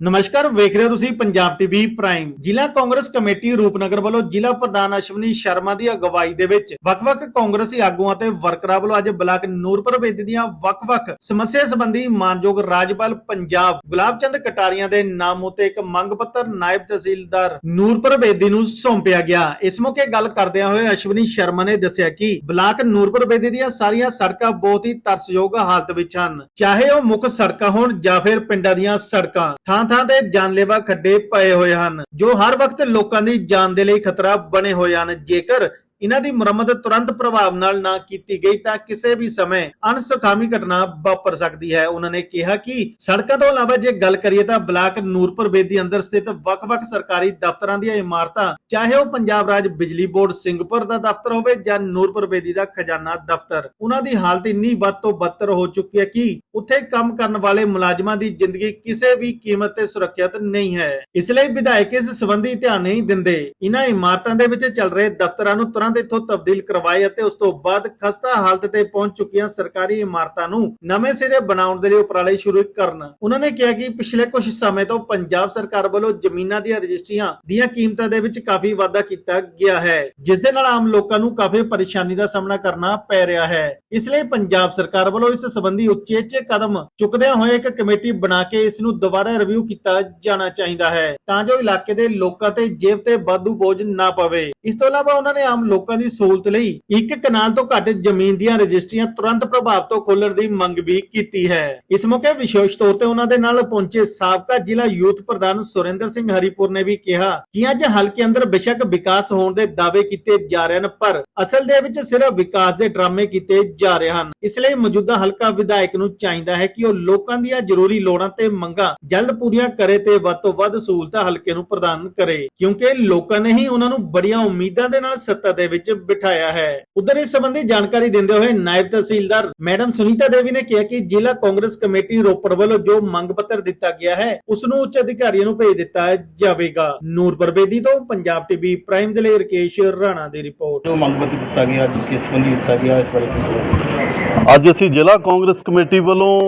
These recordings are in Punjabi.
ਨਮਸਕਾਰ, ਵੇਖ ਰਹੇ ਹੋ ਤੁਸੀਂ ਪੰਜਾਬ ਟੀਵੀ ਪ੍ਰਾਈਮ। ਜ਼ਿਲ੍ਹਾ ਕਾਂਗਰਸ ਕਮੇਟੀ ਰੂਪਨਗਰ ਵੱਲੋਂ ਜ਼ਿਲ੍ਹਾ ਪ੍ਰਧਾਨ ਅਸ਼ਵਨੀ ਸ਼ਰਮਾ ਦੀ ਅਗਵਾਈ ਦੇ ਵਿੱਚ ਵੱਖ-ਵੱਖ ਕਾਂਗਰਸੀ ਆਗੂਆਂ ਤੇ ਵਰਕਰਾਂ ਵੱਲੋਂ ਅੱਜ ਬਲਾਕ ਨੂਰਪੁਰ ਬੇਦੀ ਦੀਆਂ ਵੱਖ-ਵੱਖ ਸਮੱਸਿਆ ਸੰਬੰਧੀ ਮਾਨਯੋਗ ਰਾਜਪਾਲ ਪੰਜਾਬ ਗੁਲਾਬ ਚੰਦ ਕਟਾਰੀਆਂ ਦੇ ਨਾਮ ਉਤੇ ਇੱਕ ਮੰਗ ਪੱਤਰ ਨਾਇਬ ਤਹਿਸੀਲਦਾਰ ਨੂਰਪੁਰ ਬੇਦੀ ਨੂੰ ਸੌਂਪਿਆ ਗਿਆ। ਇਸ ਮੌਕੇ ਗੱਲ ਕਰਦਿਆਂ ਹੋਏ ਅਸ਼ਵਨੀ ਸ਼ਰਮਾ ਨੇ ਦੱਸਿਆ ਕਿ ਬਲਾਕ ਨੂਰਪੁਰ ਬੇਦੀ ਦੀਆਂ ਸਾਰੀਆਂ ਸੜਕਾਂ ਬਹੁਤ ਹੀ ਤਰਸਯੋਗ ਹਾਲਤ ਵਿੱਚ ਹਨ। ਚਾਹੇ ਉਹ ਮੁੱਖ ਸੜਕਾਂ ਹੋਣ ਜਾਂ ਫਿਰ ਪਿੰਡਾਂ ਦੀਆਂ ਸੜਕਾਂ, ਥਾਂ ਥਾਂ-ਥਾਂ ਤੇ ਜਾਨਲੇਵਾ ਖੱਡੇ ਪਏ ਹੋਏ ਹਨ, ਜੋ ਹਰ ਵਕਤ ਲੋਕਾਂ ਦੀ ਜਾਨ ਦੇ ਲਈ ਖਤਰਾ ਬਣੇ ਹੋਏ ਹਨ। ਜੇਕਰ ਇਹਨਾਂ ਦੀ ਮੁਰੰਮਤ ਤੁਰੰਤ ਪ੍ਰਭਾਵ ਨਾਲ ਨਾ ਕੀਤੀ ਗਈ ਤਾਂ ਕਿਸੇ ਵੀ ਸਮੇਂ ਅਣਸੁਖਾਵੀ ਘਟਨਾ ਵਾਪਰ ਸਕਦੀ ਹੈ। ਉਹਨਾਂ ਨੇ ਕਿਹਾ ਕਿ ਸੜਕਾਂ ਤੋਂ ਇਲਾਵਾ ਜੇ ਗੱਲ ਕਰੀਏ ਤਾਂ ਬਲਾਕ ਨੂਰਪੁਰ ਬੇਦੀ ਅੰਦਰ ਸਥਿਤ ਵੱਖ-ਵੱਖ ਸਰਕਾਰੀ ਦਫ਼ਤਰਾਂ ਦੀਆਂ ਇਮਾਰਤਾਂ, ਚਾਹੇ ਉਹ ਪੰਜਾਬ ਰਾਜ ਬਿਜਲੀ ਬੋਰਡ ਸਿੰਘਪੁਰ ਦਾ ਦਫ਼ਤਰ ਹੋਵੇ ਜਾਂ ਨੂਰਪੁਰ ਬੇਦੀ ਦਾ ਖਜ਼ਾਨਾ ਦਫ਼ਤਰ, ਉਹਨਾਂ ਦੀ ਹਾਲਤ ਇੰਨੀ ਵੱਧ ਤੋਂ ਬਦਤਰ ਹੋ ਚੁੱਕੀ ਹੈ ਕਿ ਉੱਥੇ ਕੰਮ ਕਰਨ ਵਾਲੇ ਮੁਲਾਜ਼ਮਾਂ ਦੀ ਜ਼ਿੰਦਗੀ ਕਿਸੇ ਵੀ ਕੀਮਤ ਤੇ ਸੁਰੱਖਿਅਤ ਨਹੀਂ ਹੈ। ਇਸ ਲਈ ਵਿਧਾਇਕ ਇਸ ਸੰਬੰਧੀ ਧਿਆਨ ਨਹੀਂ ਦਿੰਦੇ। ਇਹਨਾਂ ਇਮਾਰਤਾਂ ਦੇ ਵਿੱਚ ਚੱਲ ਰਹੇ ਦਫ਼ਤਰਾਂ ਨੂੰ ਤੁਰੰਤ ਇੱਥੋਂ ਤਬਦੀਲ ਕਰਵਾਏ ਅਤੇ ਉਸ ਤੋਂ ਬਾਅਦ ਖਸਤਾ ਹਾਲਤ ਤੇ ਪਹੁੰਚ ਚੁੱਕੀਆਂ ਸਰਕਾਰੀ ਇਮਾਰਤਾਂ ਨੂੰ ਨਵੇਂ ਸਿਰੇ ਬਣਾਉਣ ਦੇ ਲਈ ਉਪਰਾਲੇ ਸ਼ੁਰੂ ਕਰਨ। ਉਹਨਾਂ ਨੇ ਕਿਹਾ ਕਿ ਪਿਛਲੇ ਕੁਝ ਸਮੇਂ ਤੋਂ ਪੰਜਾਬ ਸਰਕਾਰ ਵੱਲੋਂ ਜ਼ਮੀਨਾਂ ਦੀਆਂ ਰਜਿਸਟਰੀਆਂ ਦੀਆਂ ਕੀਮਤਾਂ ਦੇ ਵਿੱਚ ਕਾਫੀ ਵਾਧਾ ਕੀਤਾ ਗਿਆ ਹੈ, ਜਿਸ ਦੇ ਨਾਲ ਆਮ ਲੋਕਾਂ ਨੂੰ ਕਾਫੀ ਪਰੇਸ਼ਾਨੀ ਦਾ ਸਾਹਮਣਾ ਕਰਨਾ ਪੈ ਰਿਹਾ ਹੈ। ਇਸ ਲਈ ਪੰਜਾਬ ਸਰਕਾਰ ਵੱਲੋਂ ਇਸ ਸੰਬੰਧੀ ਉਚੇਚੇ ਕਦਮ ਚੁੱਕਦਿਆਂ ਹੋਏ ਇੱਕ ਕਮੇਟੀ ਬਣਾ ਕੇ ਇਸ ਨੂੰ ਦੁਬਾਰਾ ਰਿਵਿਊ ਕੀਤਾ ਜਾਣਾ ਚਾਹੀਦਾ ਹੈ, ਤਾਂ ਜੋ ਇਲਾਕੇ ਦੇ ਲੋਕਾਂ ਤੇ ਜੇਬ ਤੇ ਵਾਧੂ ਬੋਝ ਨਾ ਪਵੇ। ਇਸ ਤੋਂ ਇਲਾਵਾ ਉਹਨਾਂ ਨੇ ਆਮ ਲੋਕ ਲੋਕਾਂ ਦੀ ਸਹੂਲਤ ਲਈ ਇੱਕ ਕਨਾਲ ਤੋਂ ਘੱਟ ਜ਼ਮੀਨ ਦੀਆਂ ਰਜਿਸਟਰੀਆਂ ਤੁਰੰਤ ਪ੍ਰਭਾਵ ਤੋਂ ਖੋਲਣ ਦੀ ਮੰਗ ਵੀ ਕੀਤੀ ਹੈ। ਇਸ ਮੌਕੇ ਵਿਸ਼ੇਸ਼ ਤੌਰ ਤੇ ਉਹਨਾਂ ਦੇ ਨਾਲ ਪਹੁੰਚੇ ਸਾਬਕਾ ਜ਼ਿਲ੍ਹਾ ਯੂਥ ਪ੍ਰਧਾਨ ਸੁਰਿੰਦਰ ਸਿੰਘ ਹਰੀਪੁਰ ਨੇ ਵੀ ਕਿਹਾ ਕਿ ਅੱਜ ਹਲਕੇ ਅੰਦਰ ਬੇਸ਼ੱਕ ਵਿਕਾਸ ਹੋਣ ਦੇ ਦਾਅਵੇ ਕੀਤੇ ਜਾ ਰਹੇ ਹਨ, ਪਰ ਅਸਲ ਦੇ ਵਿੱਚ ਸਿਰਫ ਵਿਕਾਸ ਦੇ ਡਰਾਮੇ ਕੀਤੇ ਜਾ ਰਹੇ ਹਨ। ਇਸ ਲਈ ਮੌਜੂਦਾ ਹਲਕਾ ਵਿਧਾਇਕ ਨੂੰ ਚਾਹੀਦਾ ਹੈ ਕਿ ਉਹ ਲੋਕਾਂ ਦੀਆਂ ਜ਼ਰੂਰੀ ਲੋੜਾਂ ਤੇ ਮੰਗਾਂ ਜਲਦ ਪੂਰੀਆਂ ਕਰੇ ਤੇ ਵੱਧ ਤੋਂ ਵੱਧ ਸਹੂਲਤਾਂ ਹਲਕੇ ਨੂੰ ਪ੍ਰਦਾਨ ਕਰੇ, ਕਿਉਂਕਿ ਲੋਕਾਂ ਨੇ ਹੀ ਉਹਨਾਂ ਨੂੰ ਬੜੀਆਂ ਉਮੀਦਾਂ ਦੇ ਨਾਲ ਸੱਤਾ ਦੇ ਵਿੱਚ ਬਿਠਾਇਆ ਹੈ। ਉਧਰ ਇਸ ਸੰਬੰਧੀ ਜਾਣਕਾਰੀ ਦਿੰਦੇ ਹੋਏ ਨਾਇਬ ਤਹਿਸੀਲਦਾਰ ਮੈਡਮ ਸੁਨੀਤਾ ਦੇਵੀ ਨੇ ਕਿਹਾ ਕਿ ਜ਼ਿਲ੍ਹਾ ਕਾਂਗਰਸ ਕਮੇਟੀ ਰੋਪੜ ਵੱਲੋਂ ਜੋ ਮੰਗ ਪੱਤਰ ਦਿੱਤਾ ਗਿਆ ਹੈ ਉਸ ਨੂੰ ਉੱਚ ਅਧਿਕਾਰੀਆਂ ਨੂੰ ਭੇਜ ਦਿੱਤਾ ਜਾਵੇਗਾ। ਨੂਰ ਬਰਬੇਦੀ ਤੋਂ ਪੰਜਾਬ ਟੀਵੀ ਪ੍ਰਾਈਮ ਦੇ ਲਈ ਰਕੇਸ਼ ਰਾਣਾ ਦੀ ਰਿਪੋਰਟ। ਜੋ ਮੰਗ ਪੱਤਰ ਦਿੱਤਾ ਗਿਆ ਅੱਜ ਕਿਸ ਸੰਬੰਧੀ ਦਿੱਤਾ ਗਿਆ ਇਸ ਬਾਰੇ। ਅੱਜ ਅਸੀਂ ਜ਼ਿਲ੍ਹਾ ਕਾਂਗਰਸ ਕਮੇਟੀ ਵੱਲੋਂ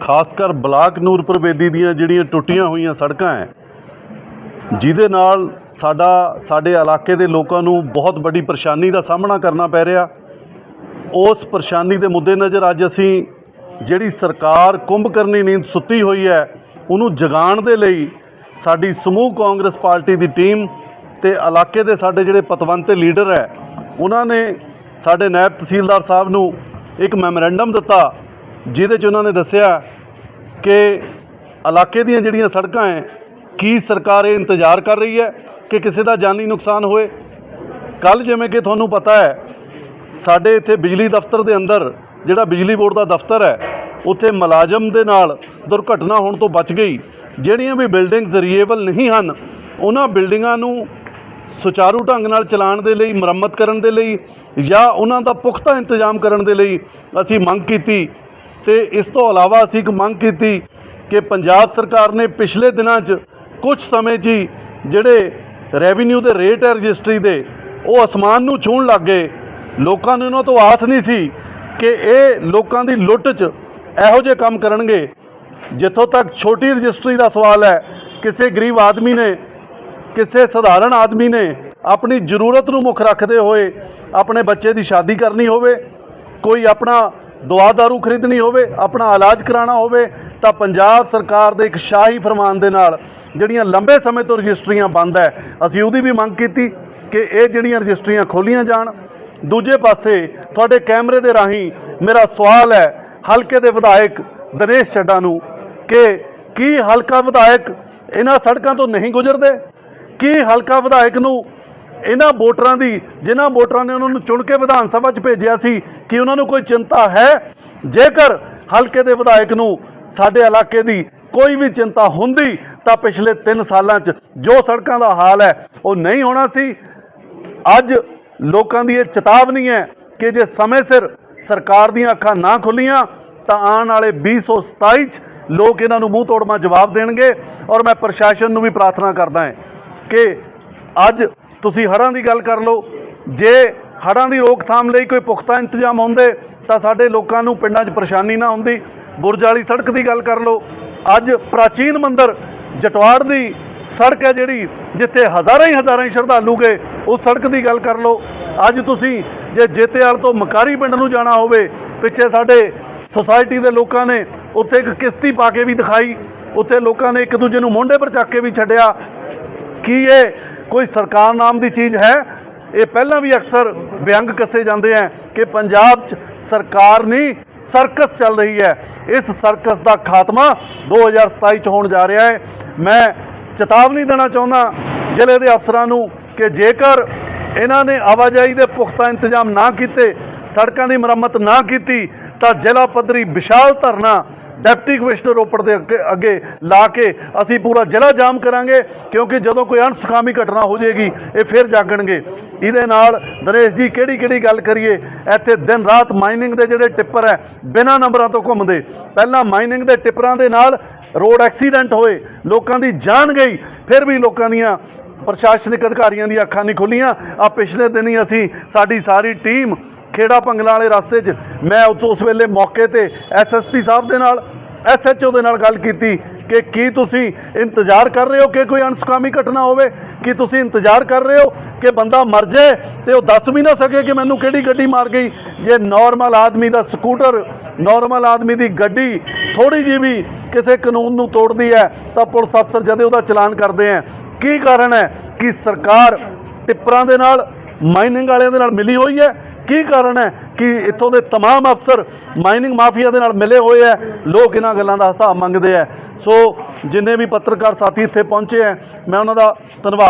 ਖਾਸ ਕਰ ਬਲਾਕ ਨੂਰਪੁਰ ਬੇਦੀ ਦੀਆਂ ਜਿਹੜੀਆਂ ਟੁੱਟੀਆਂ ਹੋਈਆਂ ਸੜਕਾਂ ਹੈ ਜਿਹਦੇ ਨਾਲ ਸਾਡਾ, ਸਾਡੇ ਇਲਾਕੇ ਦੇ ਲੋਕਾਂ ਨੂੰ ਬਹੁਤ ਵੱਡੀ ਪਰੇਸ਼ਾਨੀ ਦਾ ਸਾਹਮਣਾ ਕਰਨਾ ਪੈ ਰਿਹਾ। ਉਸ ਪਰੇਸ਼ਾਨੀ ਦੇ ਮੁੱਦੇ ਨਜ਼ਰ ਅੱਜ ਅਸੀਂ ਜਿਹੜੀ ਸਰਕਾਰ ਕੁੰਭਕਰਨੀ ਨੀਂਦ ਸੁੱਤੀ ਹੋਈ ਹੈ, ਉਹਨੂੰ ਜਗਾਉਣ ਦੇ ਲਈ ਸਾਡੀ ਸਮੂਹ ਕਾਂਗਰਸ ਪਾਰਟੀ ਦੀ ਟੀਮ ਤੇ ਇਲਾਕੇ ਦੇ ਸਾਡੇ ਜਿਹੜੇ ਪਤਵੰਤੇ ਲੀਡਰ ਹੈ, ਉਹਨਾਂ ਨੇ ਸਾਡੇ ਨਾਇਬ ਤਹਿਸੀਲਦਾਰ ਸਾਹਿਬ ਨੂੰ ਇੱਕ ਮੈਮੋਰੈਂਡਮ ਦਿੱਤਾ, ਜਿਹਦੇ 'ਚ ਉਹਨਾਂ ਨੇ ਦੱਸਿਆ ਕਿ ਇਲਾਕੇ ਦੀਆਂ ਜਿਹੜੀਆਂ ਸੜਕਾਂ ਹੈ, ਕੀ ਸਰਕਾਰ ਇਹ ਇੰਤਜ਼ਾਰ ਕਰ ਰਹੀ ਹੈ? ਕਿ ਕਿਸੇ ਦਾ ਜਾਨੀ ਨੁਕਸਾਨ ਹੋਏ। ਕੱਲ ਜਿਵੇਂ ਕਿ ਤੁਹਾਨੂੰ ਪਤਾ ਹੈ, ਸਾਡੇ ਇੱਥੇ ਬਿਜਲੀ ਦਫ਼ਤਰ ਦੇ ਅੰਦਰ, ਜਿਹੜਾ ਬਿਜਲੀ ਬੋਰਡ ਦਾ ਦਫ਼ਤਰ ਹੈ, ਉੱਥੇ ਮੁਲਾਜ਼ਮ ਦੇ ਨਾਲ ਦੁਰਘਟਨਾ ਹੋਣ ਤੋਂ ਬਚ ਗਈ। ਜਿਹੜੀਆਂ ਵੀ ਬਿਲਡਿੰਗਸ ਰੀਏਬਲ ਨਹੀਂ ਹਨ, ਉਹਨਾਂ ਬਿਲਡਿੰਗਾਂ ਨੂੰ ਸੁਚਾਰੂ ਢੰਗ ਨਾਲ ਚਲਾਉਣ ਦੇ ਲਈ, ਮੁਰੰਮਤ ਕਰਨ ਦੇ ਲਈ, ਜਾਂ ਉਹਨਾਂ ਦਾ ਪੁਖਤਾ ਇੰਤਜ਼ਾਮ ਕਰਨ ਦੇ ਲਈ ਅਸੀਂ ਮੰਗ ਕੀਤੀ। ਤੇ ਇਸ ਤੋਂ ਇਲਾਵਾ ਅਸੀਂ ਇੱਕ ਮੰਗ ਕੀਤੀ ਕਿ ਪੰਜਾਬ ਸਰਕਾਰ ਨੇ ਪਿਛਲੇ ਦਿਨਾਂ 'ਚ ਕੁਝ ਸਮੇਂ 'ਚ ਹੀ ਜਿਹੜੇ ਰੈਵਨਿਊ ਦੇ ਰੇਟ ਹੈ ਰਜਿਸਟਰੀ ਦੇ, ਉਹ ਅਸਮਾਨ ਨੂੰ ਛੂਹਣ ਲੱਗ ਗਏ। ਲੋਕਾਂ ਨੂੰ ਇਹਨਾਂ ਤੋਂ ਆਸ ਨਹੀਂ ਸੀ ਕਿ ਇਹ ਲੋਕਾਂ ਦੀ ਲੁੱਟ 'ਚ ਇਹੋ ਜਿਹੇ ਕੰਮ ਕਰਨਗੇ। ਜਿੱਥੋਂ ਤੱਕ ਛੋਟੀ ਰਜਿਸਟਰੀ ਦਾ ਸਵਾਲ ਹੈ, ਕਿਸੇ ਗਰੀਬ ਆਦਮੀ ਨੇ, ਕਿਸੇ ਸਧਾਰਨ ਆਦਮੀ ਨੇ ਆਪਣੀ ਜ਼ਰੂਰਤ ਨੂੰ ਮੁੱਖ ਰੱਖਦੇ ਹੋਏ ਆਪਣੇ ਬੱਚੇ ਦੀ ਸ਼ਾਦੀ ਕਰਨੀ ਹੋਵੇ, ਕੋਈ ਆਪਣਾ ਦਵਾ ਦਾਰੂ ਖਰੀਦਣੀ ਹੋਵੇ, ਆਪਣਾ ਇਲਾਜ ਕਰਾਉਣਾ ਹੋਵੇ, ਤਾਂ ਪੰਜਾਬ ਸਰਕਾਰ ਦੇ ਇੱਕ ਸ਼ਾਹੀ ਫਰਮਾਨ ਦੇ ਨਾਲ ਜਿਹੜੀਆਂ ਲੰਬੇ ਸਮੇਂ ਤੋਂ ਰਜਿਸਟਰੀਆਂ ਬੰਦ ਹੈ, ਅਸੀਂ ਉਹਦੀ ਵੀ ਮੰਗ ਕੀਤੀ ਕਿ ਇਹ ਜਿਹੜੀਆਂ ਰਜਿਸਟਰੀਆਂ ਖੋਲੀਆਂ ਜਾਣ। ਦੂਜੇ ਪਾਸੇ ਤੁਹਾਡੇ ਕੈਮਰੇ ਦੇ ਰਾਹੀਂ ਮੇਰਾ ਸਵਾਲ ਹੈ, ਹਲਕੇ ਦੇ ਵਿਧਾਇਕ ਦਿਨੇਸ਼ ਚੱਡਾ ਨੂੰ ਕਿ ਕੀ ਹਲਕਾ ਵਿਧਾਇਕ ਇਹਨਾਂ ਸੜਕਾਂ ਤੋਂ ਨਹੀਂ ਗੁਜ਼ਰਦੇ? ਕੀ ਹਲਕਾ ਵਿਧਾਇਕ ਨੂੰ ਇਹਨਾਂ ਵੋਟਰਾਂ ਦੀ, ਜਿਨ੍ਹਾਂ ਵੋਟਰਾਂ ਨੇ ਉਹਨਾਂ ਨੂੰ ਚੁਣ ਕੇ ਵਿਧਾਨ ਸਭਾ 'ਚ ਭੇਜਿਆ ਸੀ, ਕਿ ਉਹਨਾਂ ਨੂੰ ਕੋਈ ਚਿੰਤਾ ਹੈ? ਜੇਕਰ ਹਲਕੇ ਦੇ ਵਿਧਾਇਕ ਨੂੰ ਸਾਡੇ ਇਲਾਕੇ ਦੀ ਕੋਈ ਵੀ ਚਿੰਤਾ ਹੁੰਦੀ ਤਾਂ ਪਿਛਲੇ 3 ਸਾਲਾਂ 'ਚ ਜੋ ਸੜਕਾਂ ਦਾ ਹਾਲ ਹੈ, ਉਹ ਨਹੀਂ ਹੋਣਾ ਸੀ। ਅੱਜ ਲੋਕਾਂ ਦੀ ਇਹ ਚੇਤਾਵਨੀ ਹੈ ਕਿ ਜੇ ਸਮੇਂ ਸਿਰ ਸਰਕਾਰ ਦੀਆਂ ਅੱਖਾਂ ਨਾ ਖੁੱਲੀਆਂ, ਤਾਂ ਆਉਣ ਵਾਲੇ 2027 ਚ ਲੋਕ ਇਹਨਾਂ ਨੂੰ ਮੂੰਹ ਤੋੜਮਾ ਜਵਾਬ ਦੇਣਗੇ। ਔਰ ਮੈਂ ਪ੍ਰਸ਼ਾਸਨ ਨੂੰ ਵੀ ਪ੍ਰਾਰਥਨਾ ਕਰਦਾ ਹਾਂ ਕਿ ਅੱਜ ਤੁਸੀਂ ਹੜ੍ਹਾਂ ਦੀ ਗੱਲ ਕਰ ਲਓ। ਜੇ ਹੜ੍ਹਾਂ ਦੀ ਰੋਕਥਾਮ ਲਈ ਕੋਈ ਪੁਖਤਾ ਇੰਤਜ਼ਾਮ ਹੁੰਦੇ, ਤਾਂ ਸਾਡੇ ਲੋਕਾਂ ਨੂੰ ਪਿੰਡਾਂ 'ਚ ਪਰੇਸ਼ਾਨੀ ਨਾ ਹੁੰਦੀ। ਬੁਰਜ ਵਾਲੀ ਸੜਕ ਦੀ ਗੱਲ ਕਰ ਲਓ। ਅੱਜ ਪ੍ਰਾਚੀਨ ਮੰਦਿਰ ਜਟਵਾੜ ਦੀ ਸੜਕ ਹੈ ਜਿਹੜੀ, ਜਿੱਥੇ ਹਜ਼ਾਰਾਂ ਹੀ ਹਜ਼ਾਰਾਂ ਹੀ ਸ਼ਰਧਾਲੂ ਗਏ, ਉਸ ਸੜਕ ਦੀ ਗੱਲ ਕਰ ਲਓ। ਅੱਜ ਤੁਸੀਂ ਜੇ ਜੇਤੇਵਾਲ ਤੋਂ ਮਕਾਰੀ ਪਿੰਡ ਨੂੰ ਜਾਣਾ ਹੋਵੇ, ਪਿੱਛੇ ਸਾਡੇ ਸੁਸਾਇਟੀ ਦੇ ਲੋਕਾਂ ਨੇ ਉੱਥੇ ਇੱਕ ਕਿਸ਼ਤੀ ਪਾ ਕੇ ਵੀ ਦਿਖਾਈ। ਉੱਥੇ ਲੋਕਾਂ ਨੇ ਇੱਕ ਦੂਜੇ ਨੂੰ ਮੋਢੇ ਪਰ ਚੱਕ ਕੇ ਵੀ ਛੱਡਿਆ। ਕੀ ਇਹ ਕੋਈ ਸਰਕਾਰ ਨਾਮ ਦੀ ਚੀਜ਼ ਹੈ? ਇਹ ਪਹਿਲਾਂ ਵੀ ਅਕਸਰ ਵਿਅੰਗ ਕੱਸੇ ਜਾਂਦੇ ਆ ਕਿ ਪੰਜਾਬ 'ਚ ਸਰਕਾਰ ਨਹੀਂ ਸਰਕਸ ਚੱਲ ਰਹੀ ਹੈ। ਇਸ ਸਰਕਸ ਦਾ ਖਾਤਮਾ 2027 'ਚ ਹੋਣ ਜਾ ਰਿਹਾ ਹੈ। ਮੈਂ ਚੇਤਾਵਨੀ ਦੇਣਾ ਚਾਹੁੰਦਾ ਜ਼ਿਲ੍ਹੇ ਦੇ ਅਫਸਰਾਂ ਨੂੰ ਕਿ ਜੇਕਰ ਇਹਨਾਂ ਨੇ ਆਵਾਜਾਈ ਦੇ ਪੁਖਤਾ ਇੰਤਜ਼ਾਮ ਨਾ ਕੀਤੇ, ਸੜਕਾਂ ਦੀ ਮੁਰੰਮਤ ਨਾ ਕੀਤੀ, ਤਾਂ ਜ਼ਿਲ੍ਹਾ ਪੱਧਰੀ ਵਿਸ਼ਾਲ ਧਰਨਾ ਡਿਪਟੀ ਕਮਿਸ਼ਨਰ ਰੋਪੜ ਦੇ ਅੱਗੇ ਅੱਗੇ ਲਾ ਕੇ ਅਸੀਂ ਪੂਰਾ ਜ਼ਿਲ੍ਹਾ ਜਾਮ ਕਰਾਂਗੇ, ਕਿਉਂਕਿ ਜਦੋਂ ਕੋਈ ਅਣਸੁਖਾਮੀ ਘਟਨਾ ਹੋ ਜਾਏਗੀ, ਇਹ ਫਿਰ ਜਾਗਣਗੇ। ਇਹਦੇ ਨਾਲ ਦਰੇਸ਼ ਜੀ ਕਿਹੜੀ ਕਿਹੜੀ ਗੱਲ ਕਰੀਏ? ਇੱਥੇ ਦਿਨ ਰਾਤ ਮਾਈਨਿੰਗ ਦੇ ਜਿਹੜੇ ਟਿੱਪਰ ਹੈ, ਬਿਨਾਂ ਨੰਬਰਾਂ ਤੋਂ ਘੁੰਮਦੇ। ਪਹਿਲਾਂ ਮਾਈਨਿੰਗ ਦੇ ਟਿੱਪਰਾਂ ਦੇ ਨਾਲ ਰੋਡ ਐਕਸੀਡੈਂਟ ਹੋਏ, ਲੋਕਾਂ ਦੀ ਜਾਨ ਗਈ, ਫਿਰ ਵੀ ਲੋਕਾਂ ਦੀਆਂ ਪ੍ਰਸ਼ਾਸਨਿਕ ਅਧਿਕਾਰੀਆਂ ਦੀਆਂ ਅੱਖਾਂ ਨਹੀਂ ਖੁੱਲੀਆਂ। ਆ ਪਿਛਲੇ ਦਿਨ ਹੀ ਅਸੀਂ ਸਾਡੀ ਸਾਰੀ ਟੀਮ ਖੇੜਾ ਪੰਗਲਾਂ ਵਾਲੇ ਰਸਤੇ 'ਚ ਮੈਂ ਉਸ ਵੇਲੇ ਮੌਕੇ ਤੇ ਐਸਐਸਪੀ ਸਾਹਿਬ ਦੇ ਨਾਲ ਐਸਐਚਓ ਦੇ ਨਾਲ ਗੱਲ ਕੀਤੀ ਕਿ ਕੀ ਤੁਸੀਂ ਇੰਤਜ਼ਾਰ ਕਰ ਰਹੇ ਹੋ ਕਿ ਕੋਈ ਅਣਸੁਖਾਵੀ ਘਟਨਾ ਹੋਵੇ? ਕੀ ਤੁਸੀਂ ਇੰਤਜ਼ਾਰ ਕਰ ਰਹੇ ਹੋ ਕਿ ਬੰਦਾ ਮਰ ਜਾਏ ਤੇ ਉਹ ਦੱਸ ਵੀ ਨਾ ਸਕੇ ਕਿ ਮੈਨੂੰ ਕਿਹੜੀ ਗੱਡੀ ਮਾਰ ਗਈ? ਜੇ ਨਾਰਮਲ ਆਦਮੀ ਦਾ ਸਕੂਟਰ ਨਾਰਮਲ ਆਦਮੀ ਦੀ ਗੱਡੀ ਥੋੜੀ ਜਿਹੀ ਵੀ ਕਿਸੇ ਕਾਨੂੰਨ ਨੂੰ ਤੋੜਦੀ ਹੈ, ਤਾਂ ਪੁਲਿਸ ਅਫਸਰ ਜਦੇ ਉਹਦਾ ਚਲਾਨ ਕਰਦੇ ਆ ਕੀ ਕਾਰਨ ਹੈ ਕਿ ਸਰਕਾਰ ਟਿੱਪਰਾਂ ਦੇ ਨਾਲ ਮਾਈਨਿੰਗ ਵਾਲਿਆਂ ਦੇ ਨਾਲ ਮਿਲੀ ਹੋਈ ਹੈ ਕੀ ਕਾਰਨ ਹੈ ਕਿ ਇੱਥੋਂ ਦੇ तमाम ਅਫਸਰ ਮਾਈਨਿੰਗ ਮਾਫੀਆ ਦੇ ਨਾਲ ਮਿਲੇ ਹੋਏ ਹੈ ਲੋਕ ਇਹਨਾਂ ਗੱਲਾਂ ਦਾ ਹਿਸਾਬ ਮੰਗਦੇ ਹੈ ਸੋ ਜਿੰਨੇ ਵੀ ਪੱਤਰਕਾਰ ਸਾਥੀ ਇੱਥੇ ਪਹੁੰਚੇ ਹੈ ਮੈਂ ਉਹਨਾਂ ਦਾ ਧੰਨਵਾਦ